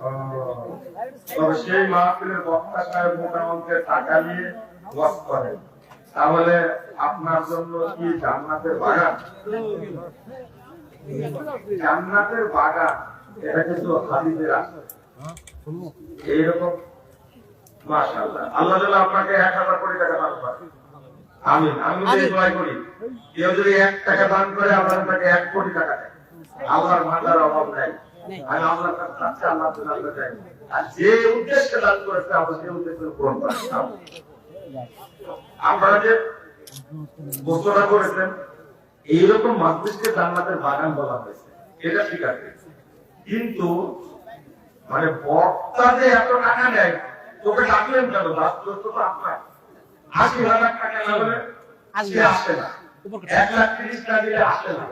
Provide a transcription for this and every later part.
তবে সেই মাহফিলের বক্তা সাহেব মোটামুখি টাকা নিয়ে ওয়াজ করেন। তাহলে আপনার জন্য কি জান্নাতের বাগান? জান্নাতের বাগান এটা কিন্তু হাদিসের আছে এইরকম মাশাআল্লাহ। আল্লাহ আপনাকে এক হাজার কোটি টাকা দান করে আমিন। আমি যদি দোয়া করি। কেউ যদি এক টাকা দান করে আল্লাহ তাকে এক কোটি টাকা দেয়। আল্লাহর মাথার অভাব নাই। আমি আল্লাহর কাছে আল্লাহ তুমি আল্লাহ আর যে উদ্দেশ্যে দান করেছে আমরা সেই উদ্দেশ্য পূরণ করি আপনারা যে ঘোষণা করেছেন এইরকম জান্নাতের বাগান বলা হয়েছে। এটা ঠিক আছে। কিন্তু মানে বক্তা যে এত টাকা নেয় তোকে ডাকলেন কেন? তো আপনার আশি হাজার টাকা না হলে আসে না। এক লাখ তিরিশ টাকা দিলে আসে না।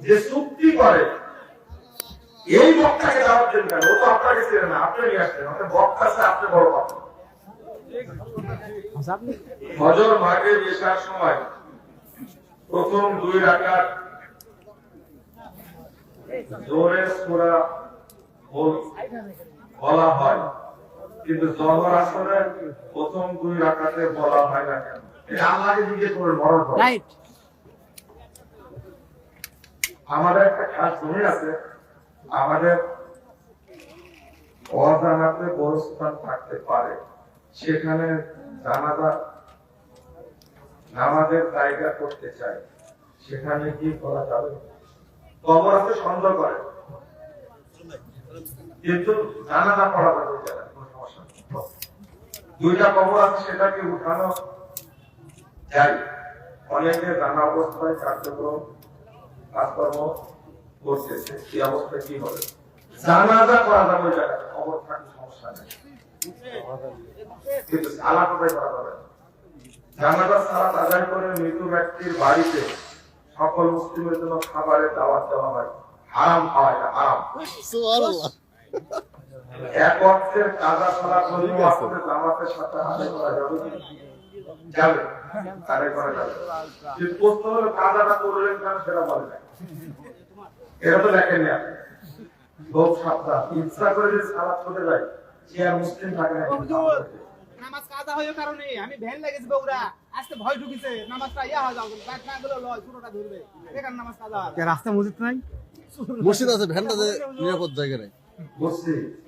যে চুক্তি করে এই বক্তাকে দেওয়ার জন্য কেন? ও তো আপনাকে চেনে না আপনি নিয়ে আসছেন অর্থাৎ বক্তা আপনি বড় কথা হজর মাঠে এসার সময় প্রথম দুই জোরে সুরা বলা হয় কিন্তু জহর আসরে প্রথম দুই রাকাতে বলা হয় না কেন? আল্লাহকে জিজ্ঞেস মরণ আমাদের একটা খাস জমি আছে আমাদের অজানাতে গোরস্থান থাকতে পারে। সেখানে জানাজা, নামাজের জায়গা করতে চাই। সেখানে কি করা যাবে। কবর সন্দেহ করে। কিন্তু জানাজা পড়া যাবে দুইটা কবর আছে, সেটাকে উঠানো যায়। অনেকে জানা অবস্থায় কার্যক্রম, কাজকর্ম করতেছে এই অবস্থায় কি হবে? জানাজা করা যাবে খবর থাকলে সমস্যা নেই। কিন্তু সালা কোথায় করা যাবে জানাজা সালাত আদায় করে মৃত ব্যক্তির বাড়িতে সকল মুসলিমের জন্য খাবারের দাওয়াত দেওয়া হয়। হারাম খাওয়া এটা হারাম। এক অর্থের কাজা সালাত অন্য অর্থের জামাতের সাথে আদায় করা যাবে যাবে। আদায় করা যাবে। কিন্তু প্রশ্ন হলো কাজাটা করলেন কেন সেটা বলে এটা তো দেখেন না। ভোগ ইচ্ছা করে যে সালাদ করে যায় সে আর মুসলিম থাকে না। নামাজ কাজা হয়ে কারণে আমি ভ্যান লেগেছি বগুড়া আজকে ভয় ঢুকিছে নামাজটা ইয়া হয়ে যাও বাদ না গেলে লয় পুরোটা ধরবে। বেকার নামাজ কাজা? রাস্তা মসজিদ নাই? মসজিদ আছে ভ্যানটাতে নিরাপদ জায়গা নেই বুঝছি ভ্যানের লোক ভ্যানে রাস্তায় কোনো মসজিদ।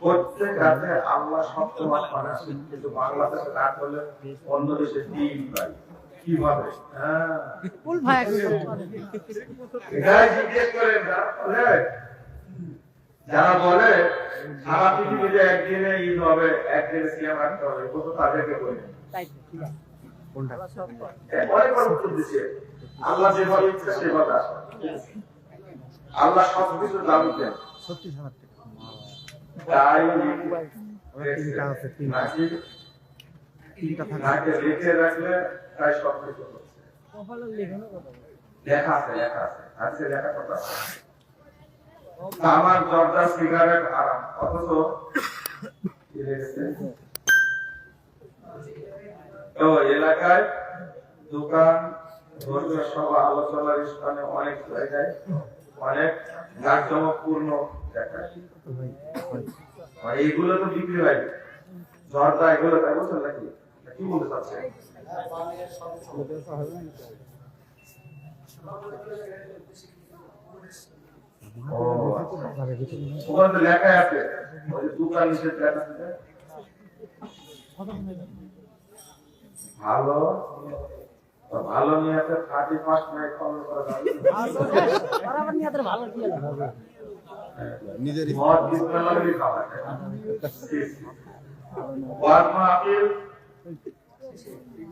প্রত্যেক রাতে আল্লাহ সপ্তমাস বানাচ্ছেন কিন্তু বাংলাদেশে না করলে অন্য দেশে তিন পাই কীভাবে? হ্যাঁ। ফুল ভাই এটাই জিজ্ঞেস করেন যারা বলে যারা বলে সারা পৃথিবীতে একদিনে ঈদ হবে একদিনে সিয়াম রাখতে হবে ও তো তাদেরকে বলে। কোনটা? অনেক উত্তর দিচ্ছে আল্লাহ যেভাবে ইচ্ছা সেভাবে আসে। আল্লাহ সবকিছু জানতেন ছত্রিশ হাজার তাই তিনটা আছে তিনটা। থাকে। লিখে রাখলে তাই সব লেখা আছে লেখা আছে। আছে লেখা কথা আমার দরজা সিগারেট আরাম অথচ তো এলাকায় দোকান ধর্মীয় সভা আলোচনার স্থানে অনেক জায়গায় অনেক জাঁকজমকপূর্ণ দেখায় আর এইগুলো তো বিক্রি হয়। জর্দা এগুলো তাই বলছেন নাকি? কি বলতে চাচ্ছেন? আচ্ছা। ওখানে লেখা আছে। দোকান নিষেধ ভালো। ভালো নিয়ে থার্টি ফার্স্ট নাইট পালন করা যাবে নিজের মদ বিসমিল্লাহি খাওয়া যায় ওয়ার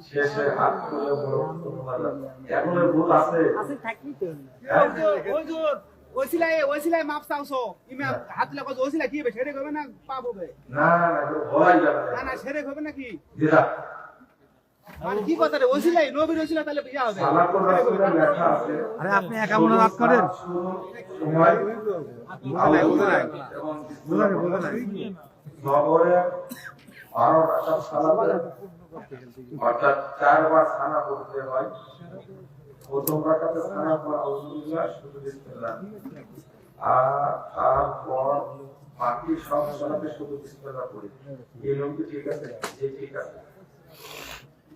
শেষে হাত তুলে বড় এখন ভুল আছে। হ্যাঁ? ওই মাপ চাওছো ইমা হাত লাগো ওই কি হবে? সেরে হবে না? পাবো বে না না যাবে। না সেরে হবে নাকি? দিদা কি কথা রে? ওই নবীর ওই তাহলে বিয়া হবে। সালাতুর রাসূলের লেখা আছে। আরে আপনি একা মনে রাত করেন? সময় এবং জহরে বারো রাকাত সালাতে অর্থাৎ চারবার সানা পড়তে হয়। প্রথম বিসমিল্লাহ আর তারপর বাকি সব সালাতে শুধু বিসমিল্লাহ পড়ি এই ঠিক আছে? জি ঠিক আছে।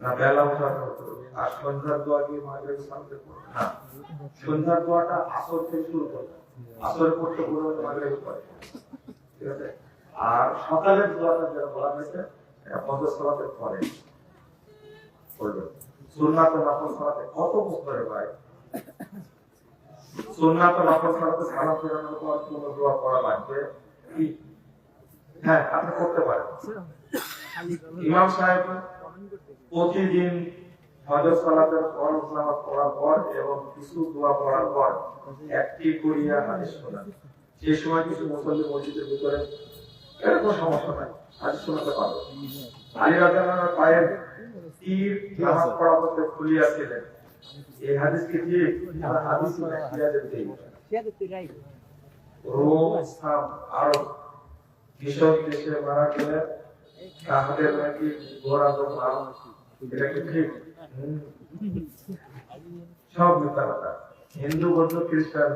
না বেলা ওঠার পর আর সন্ধ্যার দোয়া কি মাগরিব সালাতে না। সন্ধ্যার দোয়াটা আসর থেকে শুরু করবে। আসরে পড়তে পড়বে মাগরিব পড়ে ঠিক আছে? আর সকালের দোয়াটা যেটা বলা হয়েছে ফজর সালাতের পরে পড়বে সুন্নাত ও সালাতে কত মুখ করে ভাই? সুন্নাত নফল সালাতে সালাম ফেরানোর পর কোন দোয়া পড়া লাগবে? হ্যাঁ আপনি করতে পারেন। ইমাম সাহেব প্রতিদিন ফজর সালাতের ফরজ নামাজ পড়ার পর এবং কিছু দোয়া পড়ার পর একটি করিয়া হাদিস শোনান। সেই সময় কিছু মুসল্লি মসজিদের ভিতরে, এরকম সমস্যা নাই, হাদিস শোনাতে পারবে। আলী রাজার পায়ের তীর নামাজ পড়া করতে খুলিয়াছিলেন এই হাদিসকে দিয়ে হাদিস দেখিয়াদের দেই? রোম আরব কৃষক দেশে মারা গেলে তাহাদের নাকি ঘোড়া দোকা এটা কি ঠিক? সব মিথ্যা হিন্দু বৌদ্ধ খ্রিস্টান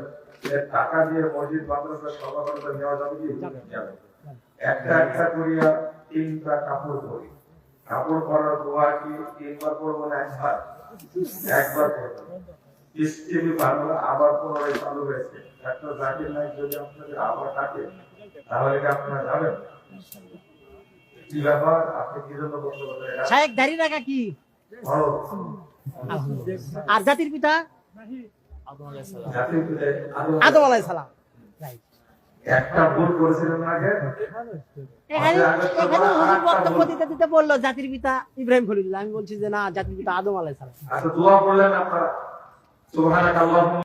এর টাকা দিয়ে মসজিদ মাদ্রাসা সভা করতে নেওয়া যাবে কি? যাবে। একটা একটা করিয়া তিনটা কাপড় পরি। কাপড় পরার দোয়া কি তিনবার পরবো না একবার? একবার পরবো। কিস্তিবি বাংলা আবার পুনরায় চালু হয়েছে। ডাক্তার জাকির নাইক যদি আপনাদের আবার থাকে তাহলে কি আপনারা যাবেন? কি ব্যাপার? আপনি কি জন্য বলতে বলেন শায়েক দাঁড়িয়ে রাখা কি? আর জাতির পিতা? আদম আলাই সালাম। একটা ভুল করেছিলেন আগে। এখানে এখানে হুজুর বক্তব্য দিতে দিতে বলল জাতির পিতা ইব্রাহিম খলিলুল্লাহ। আমি বলছি যে না জাতির পিতা আদম আলাই সালাম। আচ্ছা দোয়া করলেন আপনারা। সুবহানাক আল্লাহুম্মা